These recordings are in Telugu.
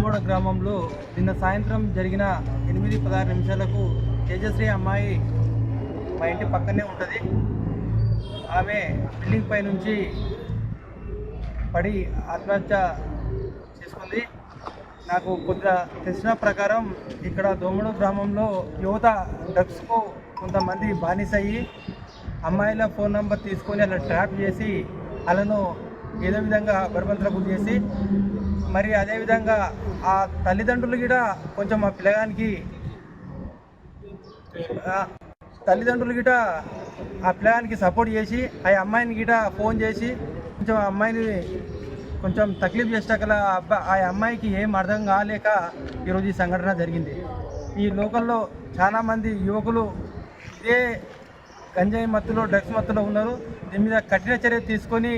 గ్రామంలో నిన్న సాయంత్రం జరిగిన ఎనిమిది పదహారు నిమిషాలకు తేజశ్రీ అమ్మాయి మా ఇంటి పక్కనే ఉంటుంది. ఆమె బిల్డింగ్ పై నుంచి పడి ఆత్మహత్య చేసుకుంది. నాకు కొద్దిగా తెలిసిన ప్రకారం ఇక్కడ దోమడు గ్రామంలో యువత డ్రగ్స్కు కొంతమంది బానిస అయ్యి అమ్మాయిల ఫోన్ నెంబర్ తీసుకొని అలా ట్రాప్ చేసి వాళ్ళను ఏదో విధంగా బలవంతలకు చేసి మరి అదేవిధంగా ఆ తల్లిదండ్రులు కూడా కొంచెం ఆ పిల్లగానికి తల్లిదండ్రులు గిట ఆ పిల్లగానికి సపోర్ట్ చేసి ఆ అమ్మాయిని గిట ఫోన్ చేసి కొంచెం ఆ అమ్మాయిని కొంచెం తక్లీఫ్ చేసాకల ఆ అమ్మాయికి ఏం అర్థం కాలేక ఈరోజు ఈ సంఘటన జరిగింది. ఈ లోకల్లో చాలామంది యువకులు ఇదే గంజాయి మత్తులో డ్రగ్స్ మత్తులో ఉన్నారు. దీని మీద కఠిన చర్య తీసుకొని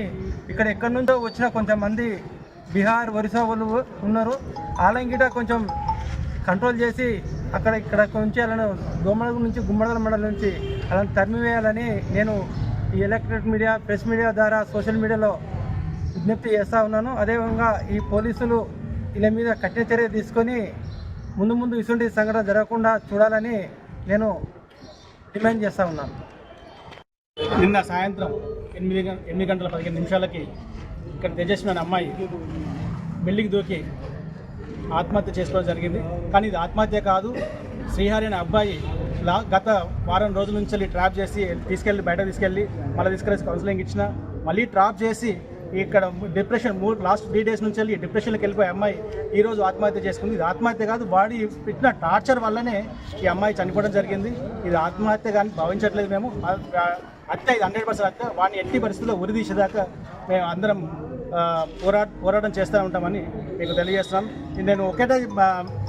ఇక్కడ ఎక్కడి నుంచో వచ్చిన కొంతమంది బీహార్ ఒరిస్సా వాళ్ళు ఉన్నారు. ఆలంగిట కొంచెం కంట్రోల్ చేసి అక్కడ ఇక్కడ నుంచి అలానే దోమల నుంచి గుమ్మడల మండలం నుంచి అలా తరిమివేయాలని నేను ఈ ఎలక్ట్రిక్ మీడియా ప్రెస్ మీడియా ద్వారా సోషల్ మీడియాలో విజ్ఞప్తి చేస్తూ ఉన్నాను. అదేవిధంగా ఈ పోలీసులు వీళ్ళ మీద కఠిన చర్య తీసుకొని ముందు ముందు ఇటువంటి సంఘటన జరగకుండా చూడాలని నేను డిమాండ్ చేస్తూ ఉన్నాను. నిన్న సాయంత్రం ఎనిమిది ఎనిమిది గంటల పదిహేను నిమిషాలకి ఇక్కడ తేజస్వి అనే అమ్మాయి బిల్డింగ్ దూకి ఆత్మహత్య చేసుకోవడం జరిగింది. కానీ ఇది ఆత్మహత్య కాదు. శ్రీహరి అనే అబ్బాయి లా గత వారం రోజుల నుంచి వెళ్ళి ట్రాప్ చేసి తీసుకెళ్ళి బయట తీసుకెళ్ళి మళ్ళీ తీసుకెళ్ళి కౌన్సిలింగ్ ఇచ్చిన. మళ్ళీ ట్రాప్ చేసి ఇక్కడ డిప్రెషన్ మూడు లాస్ట్ త్రీ డేస్ నుంచి వెళ్ళి డిప్రెషన్కి వెళ్ళిపోయి అమ్మాయి ఈ రోజు ఆత్మహత్య చేసుకుంది. ఇది ఆత్మహత్య కాదు వాడి పెట్టిన టార్చర్ వల్లనే ఈ అమ్మాయి చనిపోవడం జరిగింది. ఇది ఆత్మహత్య కానీ భావించట్లేదు మేము. ఆ- ఇది హండ్రెడ్ పర్సెంట్ హత్య వాడిని ఎట్టి పరిస్థితుల్లో ఉరిదీసేదాకా మేము అందరం ఆ, పోరా పోరాటం చేస్తూ ఉంటామని మీకు తెలియజేస్తున్నాం. నేను ఒకటే మా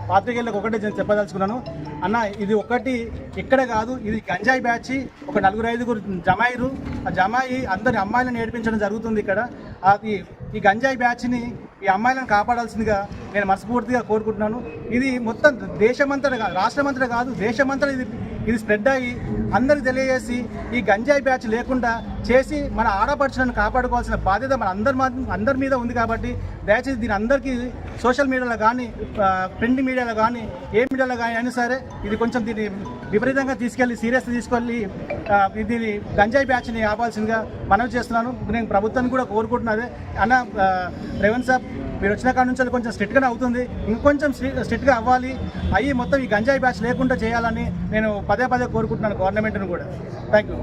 పాత్రికేయులకు ఒకటే నేను చెప్పదలుచుకున్నాను. అన్న ఇది ఒకటి ఇక్కడ కాదు ఇది గంజాయి బ్యాచ్ ఒక నలుగురు ఐదుగురు జమాయిరు. ఆ జమాయి అందరి అమ్మాయిలను నేర్పించడం జరుగుతుంది ఇక్కడ. అది ఈ గంజాయి బ్యాచ్ని ఈ అమ్మాయిలను కాపాడాల్సిందిగా నేను మనస్ఫూర్తిగా కోరుకుంటున్నాను. ఇది మొత్తం దేశమంతటా కాదు రాష్ట్రమంతటా కాదు దేశమంతటా ఇది ఇది స్ప్రెడ్ అయ్యి అందరికి తెలియజేసి ఈ గంజాయి బ్యాచ్ లేకుండా చేసి మన ఆడపడుచులను కాపాడుకోవాల్సిన బాధ్యత మన అందరి అందరి మీద ఉంది కాబట్టి దయచేసి దీని అందరికీ సోషల్ మీడియాలో కానీ ప్రింట్ మీడియాలో కానీ ఏ మీడియాలో కానీ అయినా సరే ఇది కొంచెం దీన్ని విపరీతంగా తీసుకెళ్ళి సీరియస్ తీసుకెళ్ళి దీని గంజాయి బ్యాచ్ని ఆపాల్సిందిగా మనవి చేస్తున్నాను. నేను ప్రభుత్వాన్ని కూడా కోరుకుంటున్నదే అన్న రేవంత్ సాబ్ మీరు వచ్చిన కాడ నుంచి కొంచెం స్ట్రిక్ట్గానే అవుతుంది. ఇంకొంచెం స్ట్రిక్ట్గా అవ్వాలి. అయ్యి మొత్తం ఈ గంజాయి బ్యాచ్ లేకుండా చేయాలని నేను పదే పదే కోరుకుంటున్నాను గవర్నమెంట్ను కూడా. థ్యాంక్ యూ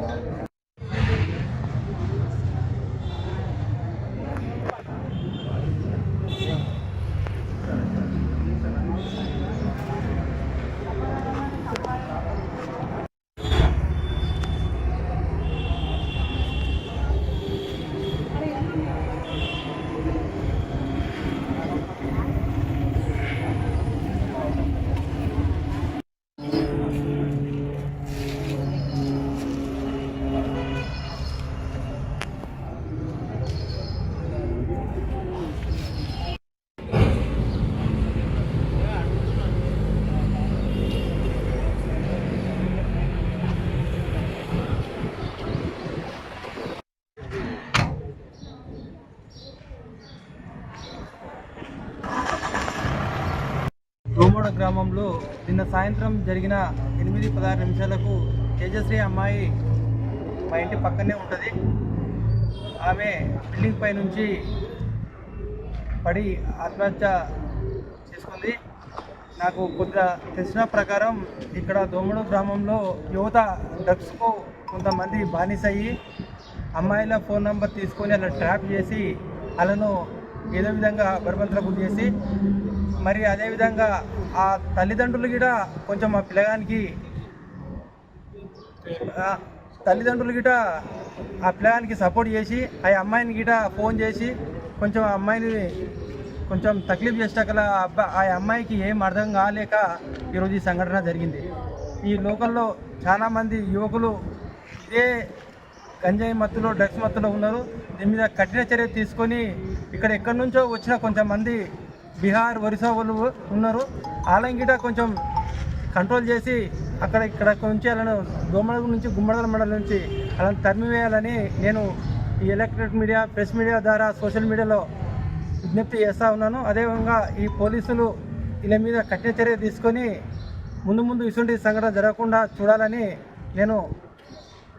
దోమడ గ్రామంలో నిన్న సాయంత్రం జరిగిన ఎనిమిది పదహారు నిమిషాలకు తేజశ్రీ అమ్మాయి మా ఇంటి పక్కనే ఉంటుంది. ఆమె బిల్డింగ్ పై నుంచి పడి ఆత్మహత్య చేసుకుంది. నాకు కొద్దిగా తెలిసిన ప్రకారం ఇక్కడ దోమడు గ్రామంలో యువత డ్రగ్స్కు కొంతమంది బానిస అయ్యి అమ్మాయిల ఫోన్ నెంబర్ తీసుకొని అలా ట్రాప్ చేసి వాళ్ళను ఏదో విధంగా బలవంతలకు చేసి మరి అదేవిధంగా ఆ తల్లిదండ్రులు కూడా కొంచెం ఆ పిల్లగానికి తల్లిదండ్రులు గిట ఆ పిల్లగానికి సపోర్ట్ చేసి ఆ అమ్మాయిని గిట ఫోన్ చేసి కొంచెం ఆ అమ్మాయిని కొంచెం తక్లీఫ్ చేసాకల అబ్బా ఆ అమ్మాయికి ఏం అర్థం కాలేక ఈరోజు ఈ సంఘటన జరిగింది. ఈ లోకల్లో చాలామంది యువకులు ఇదే గంజాయి మత్తులో డ్రగ్స్ మత్తులో ఉన్నారు. దీని మీద కఠిన చర్య తీసుకొని ఇక్కడ ఎక్కడి నుంచో వచ్చిన కొంతమంది బీహార్ ఒరిస్సా వాళ్ళు ఉన్నారు. ఆలంగిట కొంచెం కంట్రోల్ చేసి అక్కడ ఇక్కడ నుంచి అలానే దోమల నుంచి గుమ్మడల మండలం నుంచి అలా తరిమివేయాలని నేను ఈ ఎలక్ట్రిక్ మీడియా ప్రెస్ మీడియా ద్వారా సోషల్ మీడియాలో విజ్ఞప్తి చేస్తూ ఉన్నాను. అదేవిధంగా ఈ పోలీసులు వీళ్ళ మీద కఠిన చర్య తీసుకొని ముందు ముందు ఇటువంటి సంఘటన జరగకుండా చూడాలని నేను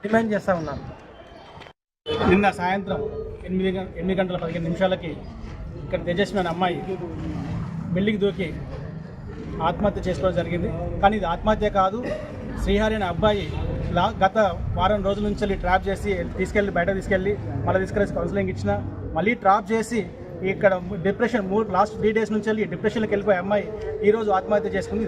డిమాండ్ చేస్తూ ఉన్నాను. నిన్న సాయంత్రం ఎనిమిది ఎనిమిది గంటల పదిహేను నిమిషాలకి ఇక్కడ తేజస్వి అనే అమ్మాయి బిల్డింగ్ దూకి ఆత్మహత్య చేసుకోవడం జరిగింది. కానీ ఇది ఆత్మహత్య కాదు. శ్రీహరి అనే అబ్బాయి లా గత వారం రోజుల నుంచి వెళ్ళి ట్రాప్ చేసి తీసుకెళ్ళి బయట తీసుకెళ్ళి మళ్ళీ తీసుకెళ్ళి కౌన్సిలింగ్ ఇచ్చిన. మళ్ళీ ట్రాప్ చేసి ఇక్కడ డిప్రెషన్ మూడు లాస్ట్ త్రీ డేస్ నుంచి వెళ్ళి డిప్రెషన్కి వెళ్ళిపోయి అమ్మాయి ఈరోజు ఆత్మహత్య చేసుకుంది.